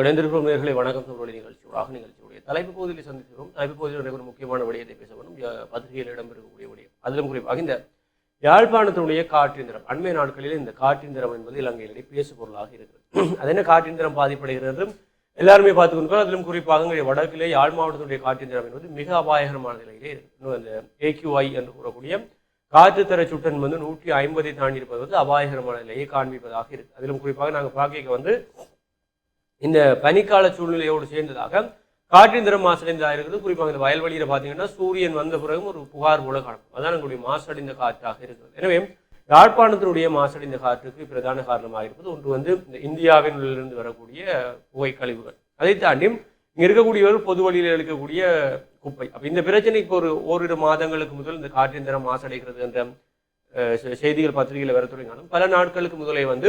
இணைந்திருக்கும் நேர்களை வணக்கம் சொல்வழி நிகழ்ச்சியோடாக நிகழ்ச்சியுடைய தலைப்பு பகுதியில் சந்திக்கிறோம். தலைப்பு பகுதியில் ஒரு முக்கியமான விடயத்தை பேச வேண்டும் பத்திரிகையில் இடம்பெறக்கூடிய விடயம். அதிலும் குறிப்பாக இந்த யாழ்ப்பாணத்தினுடைய காற்றிந்திரம் அண்மை நாட்களில் இந்த காற்றிந்திரம் என்பது இலங்கையிலே பேசு பொருளாக இருக்கிறது. அது என்ன காற்றிந்திரம் பாதிப்படைகிறது எல்லாருமே பார்த்துக்கொண்டு அதிலும் குறிப்பாக வடக்கிலே யாழ் மாவட்டத்தினுடைய காற்றிந்திரம் என்பது மிக அபாயகரமான நிலையிலே இருக்கு அந்த ஏக்யூஐ என்று கூறக்கூடிய காற்றுத்தர சுட்டன் வந்து நூற்றி ஐம்பதை தாண்டி இருப்பது வந்து அபாயகரமான நிலையை காண்பிப்பதாக இருக்கு. அதிலும் குறிப்பாக நாங்கள் பார்க்க வந்து இந்த பனிக்கால சூழ்நிலையோடு சேர்ந்ததாக காற்றின் திறம் மாசடைந்ததாக இருக்குது குறிப்பாக இந்த வயல்வெளியில் பார்த்தீங்கன்னா சூரியன் வந்த பிறகும் ஒரு புகார் போல காணும் அதான் எங்களுடைய மாசடைந்த காற்றாக இருக்கிறது. எனவே யாழ்ப்பாணத்தினுடைய மாசடைந்த காற்றுக்கு பிரதான காரணமாக இருப்பது ஒன்று வந்து இந்த இந்தியாவின் உள்ளிருந்து வரக்கூடிய புகை கழிவுகள். அதை தாண்டி இங்கே இருக்கக்கூடியவர் பொது வழியில் இருக்கக்கூடிய குப்பை. அப்போ இந்த பிரச்சனைக்கு ஒரு ஓரிரு மாதங்களுக்கு முதல் இந்த காற்றின் திறம் மாசடைகிறது என்ற செ- செய்திகள் பத்திரிகையில் வர தொடங்கினாலும் பல நாட்களுக்கு முதலே வந்து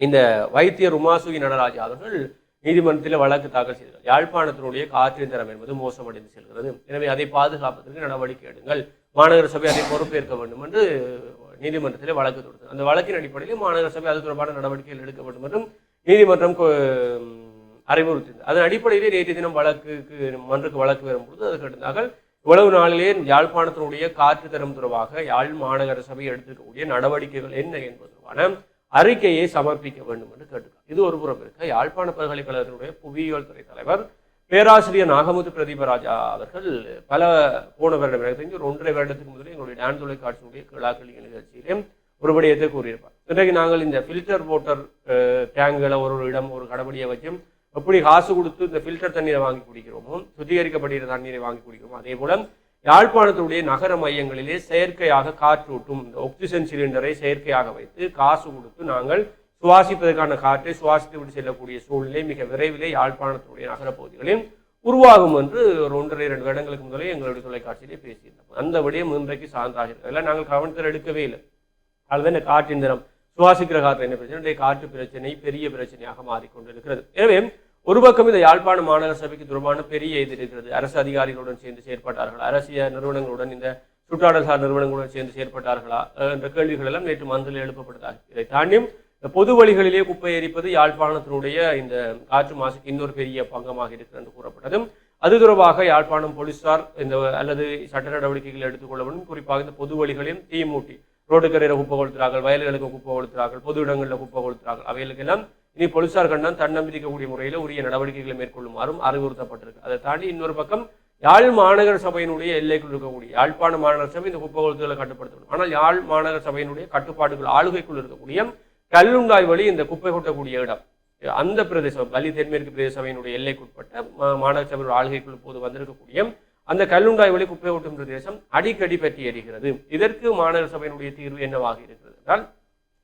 இந்த வைத்தியர் உமாசுகி நடராஜா அவர்கள் நீதிமன்றத்தில் வழக்கு தாக்கல் செய்தார். யாழ்ப்பாணத்தினுடைய காற்றின் தரம் என்பது மோசமடைந்து செல்கிறது. எனவே அதை பாதுகாப்பதற்கு நடவடிக்கை எடுங்கள். மாநகர சபை அதை பொறுப்பேற்க வேண்டும் என்று நீதிமன்றத்தில் வழக்கு தொடுத்தது. அந்த வழக்கின் அடிப்படையில் மாநகர சபை அது தொடர்பான நடவடிக்கைகள் எடுக்க வேண்டும் என்றும் நீதிமன்றம் அறிவுறுத்தியது. அதன் அடிப்படையிலே நேற்று தினம் வழக்குக்கு மன்றுக்கு வழக்கு வரும்பொழுது அது எடுத்தார்கள் இவ்வளவு நாளிலே யாழ்ப்பாணத்தினுடைய காற்று தரம் தொடர்பாக யாழ் மாநகர சபை எடுத்திருக்கக்கூடிய நடவடிக்கைகள் என்ன என்பது தொடர்பான அறிக்கையை சமர்ப்பிக்க வேண்டும் என்று கேட்டுக்கிறார் இது ஒரு புறம் இருக்க. யாழ்ப்பாண பல்கலைக்கழகத்தினுடைய புவியியல் துறை தலைவர் பேராசிரியர் நாகமுத்து பிரதீபராஜா அவர்கள் பல போன வருடம் எனக்கு தெரிஞ்சு ஒரு ஒன்றரை வருடத்துக்கு முதலே எங்களுடைய டான் தொலைக்காட்சியினுடைய கிளாக்களி நிகழ்ச்சியிலே ஒரு விடயத்தை கூறியிருப்பார். இன்றைக்கு நாங்கள் இந்த ஃபில்டர் வாட்டர் டேங்குகளை ஒரு ஒரு இடம் ஒரு கடபடியை வச்சும் எப்படி காசு கொடுத்து இந்த ஃபில்டர் தண்ணீரை வாங்கி குடிக்கிறோமோ சுத்திகரிக்கப்படுகிற தண்ணீரை வாங்கி குடிக்கிறோமோ அதே போல யாழ்ப்பாணத்தினுடைய நகர மையங்களிலே செயற்கையாக காற்றூட்டும் இந்த ஆக்சிஜன் சிலிண்டரை செயற்கையாக வைத்து காசு கொடுத்து நாங்கள் சுவாசிப்பதற்கான காற்றை சுவாசித்து விட்டு செல்லக்கூடிய சூழ்நிலை மிக விரைவிலே யாழ்ப்பாணத்தினுடைய நகரப்பகுதிகளில் உருவாகும் என்று ஒரு ஒன்றரை இரண்டு வருடங்களுக்கு முதலே எங்களுடைய தொலைக்காட்சியிலே பேசியிருந்தோம். அந்த விடயம் இன்றைக்கு சான்றாக அதெல்லாம் நாங்கள் கவனத்தில் எடுக்கவே இல்லை. அதுதான் இந்த காற்றின் தினம் சுவாசிக்கிற காற்று என்ன பிரச்சனை? காற்று பிரச்சனை பெரிய பிரச்சனையாக மாறிக்கொண்டு இருக்கிறது எனவே ஒரு பக்கம் இந்த யாழ்ப்பாண மாநகர சபைக்கு தொடர்பான பெரிய இது இருக்கிறது. அரசு அதிகாரிகளுடன் சேர்ந்து செயற்பட்டார்கள்? அரசியல் நிறுவனங்களுடன் இந்த சுற்றாடல் சார் நிறுவனங்களுடன் சேர்ந்து செயற்பட்டார்களா? என்ற கேள்விகள் எல்லாம் நேற்று மந்திரில் எழுப்பப்பட்டதாக இதை தாண்டியும் பொது வழிகளிலே குப்பை எரிப்பது யாழ்ப்பாணத்தினுடைய இந்த காற்று மாசுக்கு இன்னொரு பெரிய பங்கமாக இருக்கிறது என்று கூறப்பட்டது அது தொடர்பாக யாழ்ப்பாணம் போலீசார் இந்த அல்லது சட்ட நடவடிக்கைகள் எடுத்துக்கொள்ள வேண்டும் குறிப்பாக இந்த பொது வழிகளையும் தீ மூட்டி ரோடுக்கரையில் குப்பை கொளுத்துறார்கள் வயல்களுக்கு குப்பை கொளுத்துறார்கள் பொது இடங்களில் குப்பை கொளுத்துறார்கள் அவைகளுக்கெல்லாம் இனி போலீசார் கண்டால் தன்னம்பிக்கக்கூடிய முறையில் உரிய நடவடிக்கைகளை மேற்கொள்ளுமாறும் அறிவுறுத்தப்பட்டிருக்கு. அதை தாண்டி இன்னொரு பக்கம் யாழ் மாநகர சபையினுடைய எல்லைக்குள் இருக்கக்கூடிய யாழ்ப்பாண மாநகர சபை இந்த குப்பை கட்டுப்படுத்தணும். ஆனால் யாழ் மாநகர சபையினுடைய கட்டுப்பாடுகள் ஆளுகைக்குள் இருக்கக்கூடிய கல்லுண்டாய் வழி இந்த குப்பை கொட்டக்கூடிய இடம். அந்த பிரதேசம் பள்ளி தென்மேற்கு பிரதேச சபையினுடைய எல்லைக்குட்பட்ட மா- மாநகர சபையோட ஆளுகைக்குள் போது வந்திருக்கக்கூடிய அந்த கல்லுண்டாய் வழி குப்பை கொட்டும் பிரதேசம் அடிக்கடி பற்றி எறிகிறது இதற்கு மாநகர சபையினுடைய தீர்வு என்னவாக இருக்கிறது என்றால்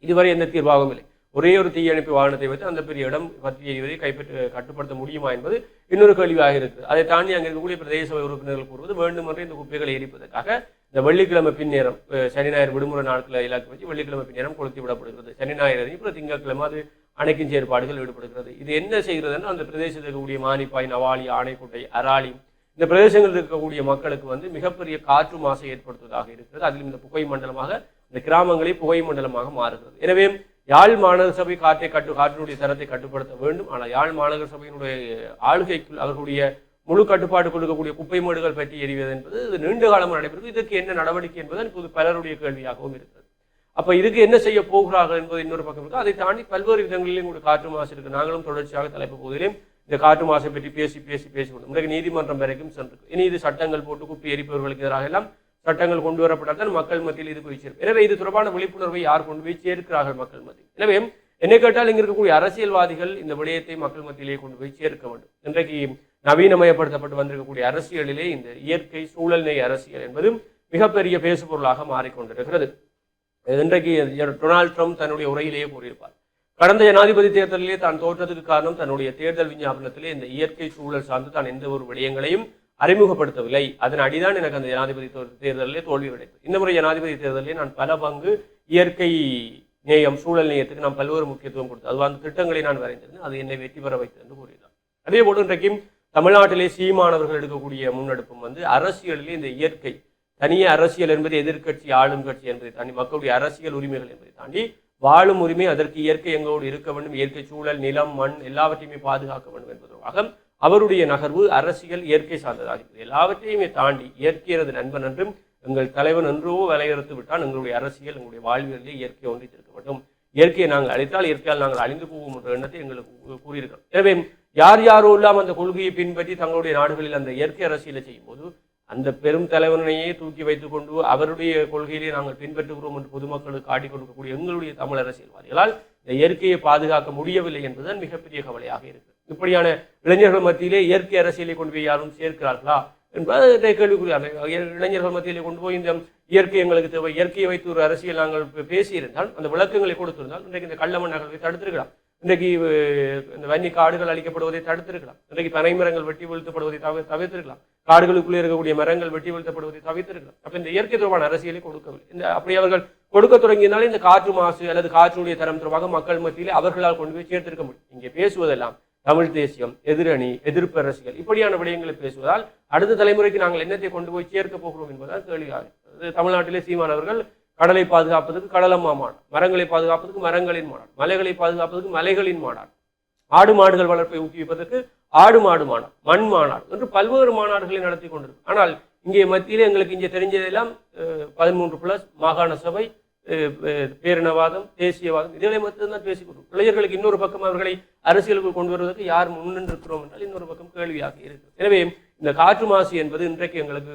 இதுவரை எந்த தீர்வாகவும் இல்லை. ஒரே ஒரு தீயணைப்பு வாகனத்தை வைத்து அந்த பெரிய இடம் பற்றி எரிவதை கைப்பற்ற கட்டுப்படுத்த முடியுமா என்பது இன்னொரு கேள்வியாக இருக்குது. அதை தாண்டி அங்கே இருக்கக்கூடிய பிரதேச சபை உறுப்பினர்கள் கூறுவது வேண்டுமென்றே இந்த குப்பைகளை எரிப்பதற்காக இந்த வெள்ளிக்கிழமை பின் நேரம் சனி ஞாயிறு விடுமுறை நாட்களை இலக்கு வச்சு வெள்ளிக்கிழமை பின்னேரம் கொளுத்தி விடப்படுகிறது. சனி ஞாயிறு அப்புறம் திங்கட்கிழமை அது அணைக்கும் செயற்பாடுகள் ஈடுபடுகிறது. இது என்ன செய்கிறதுன்னா அந்த பிரதேசத்தில் இருக்கக்கூடிய மானிப்பாய் நவாலி ஆணைக்குட்டை அராளி இந்த பிரதேசங்களில் இருக்கக்கூடிய மக்களுக்கு வந்து மிகப்பெரிய காற்று மாசை ஏற்படுத்துவதாக இருக்கிறது. அதிலும் இந்த புகை மண்டலமாக இந்த கிராமங்களே புகை மண்டலமாக மாறுகிறது. எனவே யாழ் மாநகர சபை காற்றை கட்டு காற்றினுடைய தரத்தை கட்டுப்படுத்த வேண்டும். ஆனால் யாழ் மாநகர சபையினுடைய ஆளுகைக்குள் அவர்களுடைய முழு கட்டுப்பாடு கொடுக்கக்கூடிய குப்பை மேடுகள் பற்றி எறிவது என்பது இது நீண்ட காலமாக நடைபெறும். இதற்கு என்ன நடவடிக்கை என்பது இப்போது பலருடைய கேள்வியாகவும் இருக்கிறது. அப்போ இதுக்கு என்ன செய்ய போகிறார்கள் என்பது இன்னொரு பக்கம் இருக்கு. அதை தாண்டி பல்வேறு விதங்களிலும் கூட காற்று மாசு இருக்கு. நாங்களும் தொடர்ச்சியாக தலைப்பு பகுதியிலும் இந்த காற்று மாசை பற்றி பேசி பேசி பேசி கொண்டு இன்றைக்கு நீதிமன்றம் வரைக்கும் சென்றிருக்கு இனி இது சட்டங்கள் போட்டு குப்பை எரிப்பவர்களுக்கு எதிராக எல்லாம் சட்டங்கள் கொண்டு வரப்பட்டால் தான் மக்கள் மத்தியில் இது போய் சேரும். எனவே இது தொடர்பான விழிப்புணர்வை யார் கொண்டு போய் சேர்க்கிறார்கள் மக்கள் மத்தியில்? எனவே என்னை கேட்டால் இங்க இருக்கக்கூடிய அரசியல்வாதிகள் இந்த விடயத்தை மக்கள் மத்தியிலே கொண்டு போய் சேர்க்க வேண்டும். இன்றைக்கு நவீனமயப்படுத்தப்பட்டு வந்திருக்கக்கூடிய அரசியலிலே இந்த இயற்கை சூழல்நிலை அரசியல் என்பது மிகப்பெரிய பேசுபொருளாக மாறிக்கொண்டிருக்கிறது. இன்றைக்கு டொனால்ட் ட்ரம்ப் தன்னுடைய உரையிலேயே கூறியிருப்பார். கடந்த ஜனாதிபதி தேர்தலிலே தான் தோற்றதுக்கு காரணம் தன்னுடைய தேர்தல் விஞ்ஞாபனத்திலே இந்த இயற்கை சூழல் சார்ந்து தான் எந்த ஒரு விடயங்களையும் அறிமுகப்படுத்தவில்லை. அதன் அடிதான் எனக்கு அந்த ஜனாதிபதி தேர்தலிலே தோல்வி கிடைத்தது இந்த முறை ஜனாதிபதி தேர்தலிலே நான் பல பங்கு இயற்கை நேயம் சூழல் நேயத்துக்கு நான் பல்வேறு முக்கியத்துவம் கொடுத்தேன். அது அந்த திட்டங்களை நான் வரைந்திருந்தேன். அது என்னை வெற்றி பெற வைத்தது என்று கூறினார் அதே போல இன்றைக்கும் தமிழ்நாட்டிலே சீமானவர்கள் எடுக்கக்கூடிய முன்னெடுப்பும் வந்து அரசியலிலே இந்த இயற்கை தனியே அரசியல் என்பது எதிர்க்கட்சி ஆளும் கட்சி என்பதை தாண்டி மக்களுடைய அரசியல் உரிமைகள் என்பதை தாண்டி வாழும் உரிமை அதற்கு இயற்கை எங்களோடு இருக்க வேண்டும். இயற்கை சூழல் நிலம் மண் எல்லாவற்றையுமே பாதுகாக்க வேண்டும் என்பதற்காக அவருடைய நகர்வு அரசியல் இயற்கை சார்ந்ததாக இருக்குது எல்லாவற்றையுமே தாண்டி இயற்கையது நண்பன் என்றும் எங்கள் தலைவன் என்றோ விலையுறுத்து விட்டால் எங்களுடைய அரசியல் எங்களுடைய வாழ்வியலிலே இயற்கை ஒன்றித்திருக்க வேண்டும். இயற்கையை நாங்கள் அழித்தால் இயற்கையால் நாங்கள் அழிந்து போவோம் என்ற எண்ணத்தை எங்களுக்கு கூறியிருக்கிறோம் எனவே யார் யாரோ இல்லாமல் அந்த கொள்கையை பின்பற்றி தங்களுடைய நாடுகளில் அந்த இயற்கை அரசியலை செய்யும்போது அந்த பெரும் தலைவனையே தூக்கி வைத்துக் கொண்டு அவருடைய கொள்கையிலே நாங்கள் பின்பற்றுகிறோம் என்று பொதுமக்களுக்கு காட்டிக் கொடுக்கக்கூடிய எங்களுடைய தமிழ் அரசியல்வாதிகளால் இயற்கையை பாதுகாக்க முடியவில்லை என்பதுதான் மிகப்பெரிய கவலையாக இருக்குது இப்படியான இளைஞர்கள் மத்தியிலே இயற்கை அரசியலை கொண்டு போய் யாரும் சேர்க்கிறார்களா என்பது கேள்விக்குறியான இளைஞர்கள் மத்தியிலே கொண்டு போய் இந்த இயற்கை எங்களுக்கு தேவை இயற்கையை வைத்து ஒரு அரசியல் நாங்கள் பேசியிருந்தால் அந்த விளக்கங்களை கொடுத்திருந்தால் இன்றைக்கு இந்த கள்ளமண் நகர்வை தடுத்திருக்கலாம். இன்றைக்கு இந்த வன்னி காடுகள் அழிக்கப்படுவதை தடுத்திருக்கலாம். இன்றைக்கு பனை மரங்கள் வெட்டி வீழ்த்தப்படுவதை தவிர தவிர்த்திருக்கலாம். காடுகளுக்குள்ளே இருக்கக்கூடிய மரங்கள் வெட்டி வீழ்த்தப்படுவதை தவிர்த்திருக்கலாம். அப்ப இந்த இயற்கை தொடர்பான அரசியலை கொடுக்கவில்லை. இந்த அப்படி அவர்கள் கொடுக்க தொடங்கியனாலே இந்த காற்று மாசு அல்லது காற்றுடைய தரம் தொடர்பாக மக்கள் மத்தியிலே அவர்களால் கொண்டு போய் சேர்த்திருக்க முடியும். இங்கே பேசுவதெல்லாம் தமிழ் தேசியம் எதிரணி எதிர்ப்பு அரசியல் இப்படியான விடயங்களை பேசுவதால் அடுத்த தலைமுறைக்கு நாங்கள் என்னத்தை கொண்டு போய் சேர்க்க போகிறோம் என்பதால் கேள்வியாக தமிழ்நாட்டிலே சீமானவர்கள் கடலை பாதுகாப்பதற்கு கடலம்மா மாநாடு மரங்களை பாதுகாப்பதற்கு மரங்களின் மாநாடு மலைகளை பாதுகாப்பதற்கு மலைகளின் மாநாடு ஆடு மாடுகள் வளர்ப்பை ஊக்குவிப்பதற்கு ஆடு மாடு மாநாடு மண் மாநாடு என்று பல்வேறு மாநாடுகளை நடத்தி கொண்டிருக்கு. ஆனால் இங்கே மத்தியில் எங்களுக்கு இங்கே தெரிஞ்சதெல்லாம் பதிமூன்று பிளஸ் மாகாண சபை பேரினவாதம் தேசியவாதம் இதுகளை மட்டும்தான் பேசிக்கொண்டு இளைஞர்களுக்கு இன்னொரு பக்கம் அவர்களை அரசியலுக்குள் கொண்டு வருவதற்கு யார் முன்னின்றிருக்கிறோம் என்றால் இன்னொரு பக்கம் கேள்வியாக இருக்கிறது. எனவே இந்த காற்று மாசு என்பது இன்றைக்கு எங்களுக்கு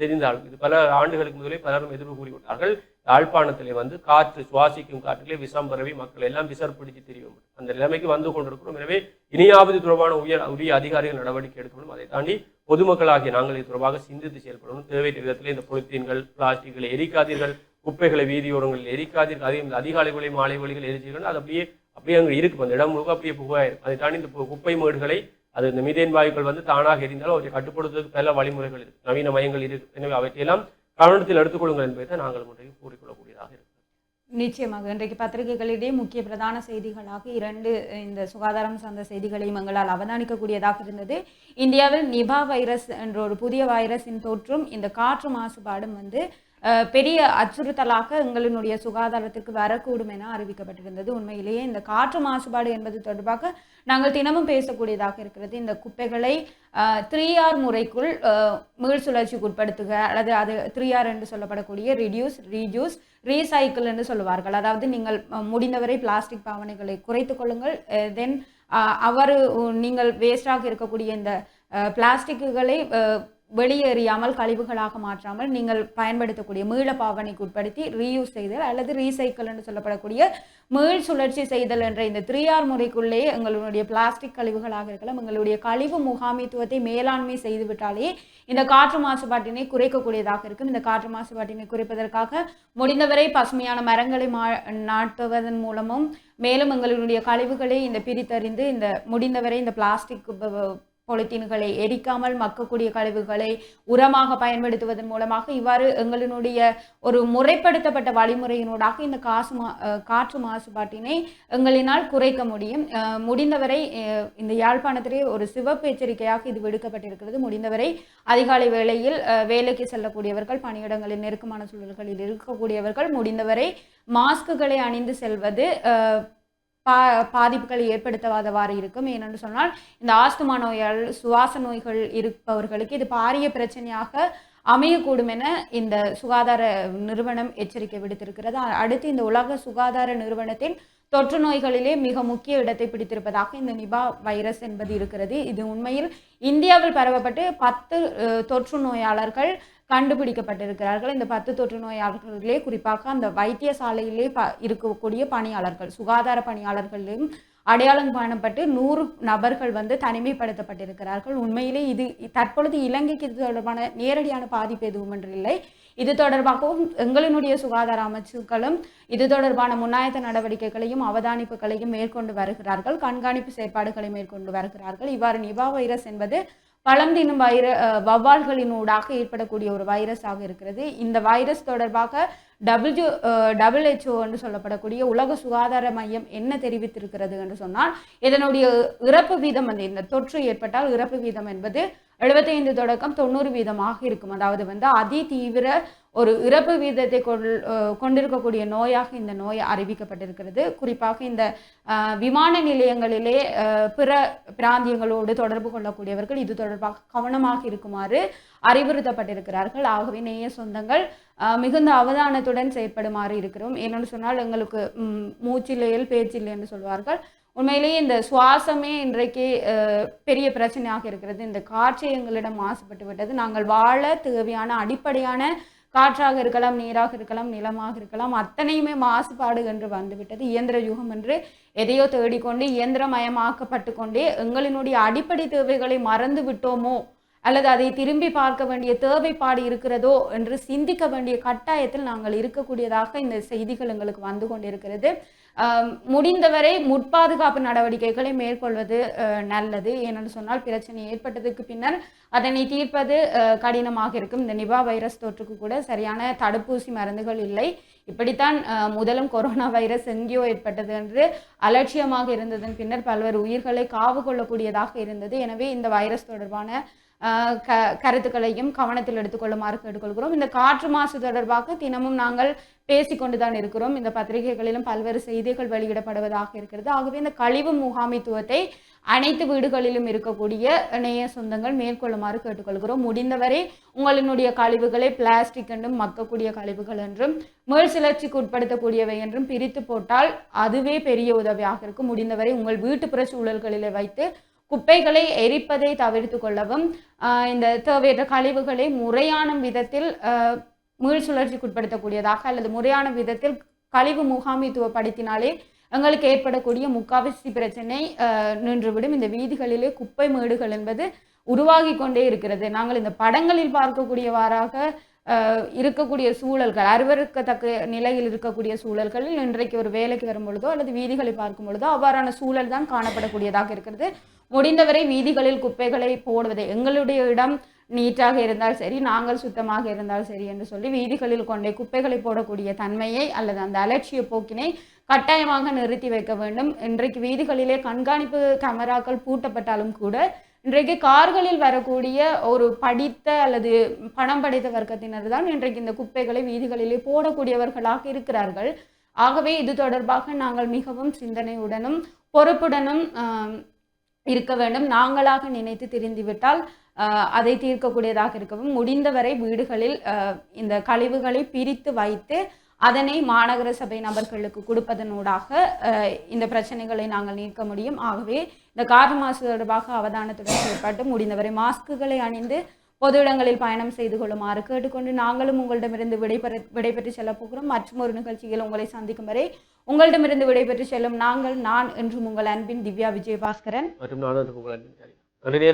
தெரிந்தாலும் இது பல ஆண்டுகளுக்கு முதலே பலரும் எதிர்ப்பு கூறிவிட்டார்கள். யாழ்ப்பாணத்திலே வந்து காற்று சுவாசிக்கும் காற்றிலே விஷம் பரவி மக்கள் எல்லாம் விசர்பிடித்து தெரியும். அந்த நிலைமைக்கு வந்து கொண்டிருக்கிறோம். எனவே இனியாவது தொடர்பான உயர் உரிய அதிகாரிகள் நடவடிக்கை எடுக்கணும். அதை தாண்டி பொதுமக்களாகிய நாங்கள் இது தொடர்பாக சிந்தித்து செயல்படணும். தேவையற்ற விதத்தில் இந்த பொலித்தீன்கள் பிளாஸ்டிக்களை எரிக்காதீர்கள். குப்பைகளை வீதியோரங்களில் எரிக்காதீர்கள். அதே அதிகாலை வழி மாலை வழிகள் எரிச்சீர்கள் அது அப்படியே அப்படியே அங்கே இருக்கும் அந்த இடம் முழுக்க அப்படியே புகாயிருக்கும் அதை தாண்டி இந்த குப்பை மேடுகளை அது இந்த மீதேன் வாயுக்கள் வந்து தானாக எரிந்தாலும் அவற்றை கட்டுப்படுத்துவதற்கு பல வழிமுறைகள் இருக்கு. நவீன மையங்கள் இருக்கு. எனவே அவற்றையெல்லாம் கவனத்தில் எடுத்துக்கொள்ளுங்கள் என்பதை நாங்கள் முறையில் கூறிக்கொள்ளக்கூடியதாக இருக்கு. நிச்சயமாக. இன்றைக்கு பத்திரிகைகளிடையே முக்கிய பிரதான செய்திகளாக இரண்டு இந்த சுகாதாரம் சார்ந்த செய்திகளையும் எங்களால் அவதானிக்கக்கூடியதாக இருந்தது. இந்தியாவில் நிபா வைரஸ் என்ற ஒரு புதிய வைரஸின் தோற்றும் இந்த காற்று மாசுபாடும் வந்து பெரிய அச்சுறுத்தலாக எங்களினுடைய சுகாதாரத்திற்கு வரக்கூடும் என அறிவிக்கப்பட்டிருந்தது. உண்மையிலேயே இந்த காற்று மாசுபாடு என்பது தொடர்பாக நாங்கள் தினமும் பேசக்கூடியதாக இருக்கிறது. இந்த குப்பைகளை த்ரீ ஆர் முறைக்குள் மீள் சுழற்சிக்கு உட்படுத்துக அல்லது அது த்ரீ ஆர் என்று சொல்லப்படக்கூடிய ரிடியூஸ் ரீஜூஸ் ரீசைக்கிள் என்று சொல்லுவார்கள். அதாவது நீங்கள் முடிந்தவரை பிளாஸ்டிக் பாவனைகளை குறைத்து கொள்ளுங்கள். தென் அவர் நீங்கள் வேஸ்டாக இருக்கக்கூடிய இந்த பிளாஸ்டிக்குகளை வெளியேறியாமல் கழிவுகளாக மாற்றாமல் நீங்கள் பயன்படுத்தக்கூடிய மீள பாவனைக்கு உட்படுத்தி ரீயூஸ் செய்தல் அல்லது ரீசைக்கிள் என்று சொல்லப்படக்கூடிய மீள் சுழற்சி செய்தல் என்ற இந்த த்ரீ ஆர் முறைக்குள்ளே எங்களுடைய பிளாஸ்டிக் கழிவுகளாக இருக்கலாம் எங்களுடைய கழிவு முகாமித்துவத்தை மேலாண்மை செய்துவிட்டாலே இந்த காற்று மாசுபாட்டினை குறைக்கக்கூடியதாக இருக்கும். இந்த காற்று மாசுபாட்டினை குறைப்பதற்காக முடிந்தவரை பசுமையான மரங்களை மா நாட்டுவதன் மூலமும் மேலும் எங்களுடைய கழிவுகளை இந்த பிரித்தறிந்து இந்த முடிந்தவரை இந்த பிளாஸ்டிக் பொலித்தீன்களை எரிக்காமல் மக்கக்கூடிய கழிவுகளை உரமாக பயன்படுத்துவதன் மூலமாக இவ்வாறு எங்களினுடைய ஒரு முறைப்படுத்தப்பட்ட வழிமுறையினூடாக இந்த காசு மா காற்று மாசுபாட்டினை எங்களினால் குறைக்க முடியும். முடிந்தவரை இந்த யாழ்ப்பாணத்திலே ஒரு சிவப்பு எச்சரிக்கையாக இது விடுக்கப்பட்டிருக்கிறது. முடிந்தவரை அதிகாலை வேளையில் வேலைக்கு செல்லக்கூடியவர்கள் பணியிடங்களில் நெருக்கமான சூழல்களில் இருக்கக்கூடியவர்கள் முடிந்தவரை மாஸ்குகளை அணிந்து செல்வது பா பாதிப்புகளை ஏற்படுத்தாதவாறு இருக்கும். ஏனென்று சொன்னால் இந்த ஆஸ்துமா நோயால் சுவாச நோய்கள் இருப்பவர்களுக்கு இது பாரிய பிரச்சனையாக அமையக்கூடும் என இந்த சுகாதார நிறுவனம் எச்சரிக்கை விடுத்திருக்கிறது. அடுத்து இந்த உலக சுகாதார நிறுவனத்தின் தொற்று நோய்களிலே மிக முக்கிய இடத்தை பிடித்திருப்பதாக இந்த நிபா வைரஸ் என்பது இருக்கிறது. இது உண்மையில் இந்தியாவில் பரவப்பட்டு பத்து தொற்று நோயாளர்கள் கண்டுபிடிக்கப்பட்டிருக்கிறார்கள். இந்த பத்து தொற்று நோயாளர்களே குறிப்பாக அந்த வைத்தியசாலையிலே ப இருக்கக்கூடிய பணியாளர்கள் சுகாதார பணியாளர்களும் அடையாளம் காணப்பட்டு நூறு நபர்கள் வந்து தனிமைப்படுத்தப்பட்டிருக்கிறார்கள். உண்மையிலே இது தற்பொழுது இலங்கைக்கு இது தொடர்பான நேரடியான பாதிப்பு எதுவும் என்று இல்லை. இது தொடர்பாகவும் எங்களினுடைய சுகாதார அமைச்சுக்களும் இது தொடர்பான முன்னாயத்த நடவடிக்கைகளையும் அவதானிப்புகளையும் மேற்கொண்டு வருகிறார்கள். கண்காணிப்பு செயற்பாடுகளை மேற்கொண்டு வருகிறார்கள். இவ்வாறு நிபா வைரஸ் என்பது பழம் தினும் வைர வவ்வால்களினூடாக ஏற்படக்கூடிய ஒரு வைரஸாக இருக்கிறது. இந்த வைரஸ் தொடர்பாக டபிள்யூ டபிள்யூஹெச்ஓ என்று சொல்லப்படக்கூடிய உலக சுகாதார மையம் என்ன தெரிவித்திருக்கிறது என்று சொன்னால் இதனுடைய இறப்பு வீதம் வந்து இந்த தொற்று ஏற்பட்டால் இறப்பு வீதம் என்பது எழுபத்தைந்து தொடக்கம் தொண்ணூறு வீதமாக இருக்கும். அதாவது வந்து அதி தீவிர ஒரு இறப்பு வீதத்தை கொள்- கொண்டிருக்கக்கூடிய நோயாக இந்த நோய் அறிவிக்கப்பட்டிருக்கிறது. குறிப்பாக இந்த விமான நிலையங்களிலே பிற பிராந்தியங்களோடு தொடர்பு கொள்ளக்கூடியவர்கள் இது தொடர்பாக கவனமாக இருக்குமாறு அறிவுறுத்தப்பட்டிருக்கிறார்கள். ஆகவே நேய சொந்தங்கள் மிகுந்த அவதானத்துடன் செயற்படுமாறு இருக்கிறோம். என்னென்னு சொன்னால் எங்களுக்கு ம், மூச்சில்லையில் பேச்சில்லை என்று சொல்வார்கள். உண்மையிலேயே இந்த சுவாசமே இன்றைக்கு பெரிய பிரச்சனையாக இருக்கிறது. இந்த காற்று எங்களிடம் மாசுபட்டு விட்டது. நாங்கள் வாழ தேவையான அடிப்படையான காற்றாக இருக்கலாம் நீராக இருக்கலாம் நிலமாக இருக்கலாம் அத்தனையுமே மாசுபாடு என்று வந்துவிட்டது. இயந்திர யுகம் என்று எதையோ தேடிக்கொண்டு இயந்திரமயமாக்கப்பட்டு கொண்டே எங்களினுடைய அடிப்படை தேவைகளை மறந்து விட்டோமோ அல்லது அதை திரும்பி பார்க்க வேண்டிய தேவைப்பாடு இருக்கிறதோ என்று சிந்திக்க வேண்டிய கட்டாயத்தில் நாங்கள் இருக்கக்கூடியதாக இந்த செய்திகள் எங்களுக்கு வந்து கொண்டிருக்கிறது. முடிந்தவரை முற்பாதுகாப்பு நடவடிக்கைகளை மேற்கொள்வது நல்லது. ஏனென்று சொன்னால் பிரச்சனை ஏற்பட்டதுக்கு பின்னர் அதனை தீர்ப்பது கடினமாக இருக்கும். இந்த நிபா வைரஸ் தொற்றுக்கு கூட சரியான தடுப்பூசி மருந்துகள் இல்லை. இப்படித்தான் முதலும் கொரோனா வைரஸ் எங்கேயோ ஏற்பட்டது என்று அலட்சியமாக இருந்ததன் பின்னர் பல்வேறு உயிர்களை காவு கொள்ளக்கூடியதாக இருந்தது. எனவே இந்த வைரஸ் தொடர்பான க கருத்துக்களையும் கவனத்தில் எடுத்துக்கொள்ளுமாறு கேட்டுக்கொள்கிறோம். இந்த காற்று மாசு தொடர்பாக தினமும் நாங்கள் பேசிக்கொண்டு தான் இருக்கிறோம். இந்த பத்திரிகைகளிலும் பல்வேறு செய்திகள் வெளியிடப்படுவதாக இருக்கிறது. ஆகவே இந்த கழிவு முகாமைத்துவத்தை அனைத்து வீடுகளிலும் இருக்கக்கூடிய நேய சொந்தங்கள் மேற்கொள்ளுமாறு கேட்டுக்கொள்கிறோம். முடிந்தவரை உங்களினுடைய கழிவுகளை பிளாஸ்டிக் என்றும் மக்கக்கூடிய கழிவுகள் என்றும் மேல் சுழற்சிக்கு உட்படுத்தக்கூடியவை என்றும் பிரித்து போட்டால் அதுவே பெரிய உதவியாக இருக்கும். முடிந்தவரை உங்கள் வீட்டுப்புற சூழல்களிலே வைத்து குப்பைகளை எரிப்பதை தவிர்த்து கொள்ளவும் இந்த தேவையற்ற கழிவுகளை முறையான விதத்தில் மீள் சுழற்சிக்கு உட்படுத்தக்கூடியதாக அல்லது முறையான விதத்தில் கழிவு முகாமித்துவப்படுத்தினாலே எங்களுக்கு ஏற்படக்கூடிய முக்காவாசி பிரச்சனை நின்றுவிடும். இந்த வீதிகளிலே குப்பை மேடுகள் என்பது உருவாகி கொண்டே இருக்கிறது. நாங்கள் இந்த படங்களில் பார்க்கக்கூடியவாறாக இருக்கக்கூடிய சூழல்கள் அருவருக்கத்தக்க நிலையில் இருக்கக்கூடிய சூழல்களில் இன்றைக்கு ஒரு வேலைக்கு வரும் பொழுதோ அல்லது வீதிகளை பார்க்கும் பொழுதோ அவ்வாறான சூழல் தான் காணப்படக்கூடியதாக இருக்கிறது. முடிந்தவரை வீதிகளில் குப்பைகளை போடுவதை எங்களுடைய இடம் நீட்டாக இருந்தால் சரி நாங்கள் சுத்தமாக இருந்தால் சரி என்று சொல்லி வீதிகளில் கொண்டே குப்பைகளை போடக்கூடிய தன்மையை அல்லது அந்த அலட்சிய போக்கினை கட்டாயமாக நிறுத்தி வைக்க வேண்டும். இன்றைக்கு வீதிகளிலே கண்காணிப்பு கேமராக்கள் பூட்டப்பட்டாலும் கூட இன்றைக்கு கார்களில் வரக்கூடிய ஒரு படித்த அல்லது பணம் படைத்த வர்க்கத்தினர் தான் இன்றைக்கு இந்த குப்பைகளை வீதிகளிலே போடக்கூடியவர்களாக இருக்கிறார்கள். ஆகவே இது தொடர்பாக நாங்கள் மிகவும் சிந்தனையுடனும் பொறுப்புடனும் இருக்க வேண்டும். நாங்களாக நினைத்து தெரிந்துவிட்டால் அதை தீர்க்கக்கூடியதாக இருக்கவும் முடிந்தவரை வீடுகளில் இந்த கழிவுகளை பிரித்து வைத்து அதனை மாநகர சபை நபர்களுக்கு கொடுப்பதனூடாக இந்த பிரச்சனைகளை நாங்கள் நீக்க முடியும். ஆகவே இந்த காற்று மாசு தொடர்பாக அவதானத்துடன் செயல்பட்டு முடிந்தவரை மாஸ்குகளை அணிந்து பொது இடங்களில் பயணம் செய்து கொள்ளுமாறு கேட்டுக்கொண்டு நாங்களும் உங்களிடமிருந்து விடைபெற விடைபெற்று செல்ல போகிறோம். மற்றும் ஒரு நிகழ்ச்சியில் உங்களை சந்திக்கும் வரை உங்களிடமிருந்து விடைபெற்று செல்லும் நாங்கள் நான் என்றும் உங்கள் அன்பின் திவ்யா விஜயபாஸ்கரன். மற்றும் நானும் உங்கள் அன்பின் நன்றி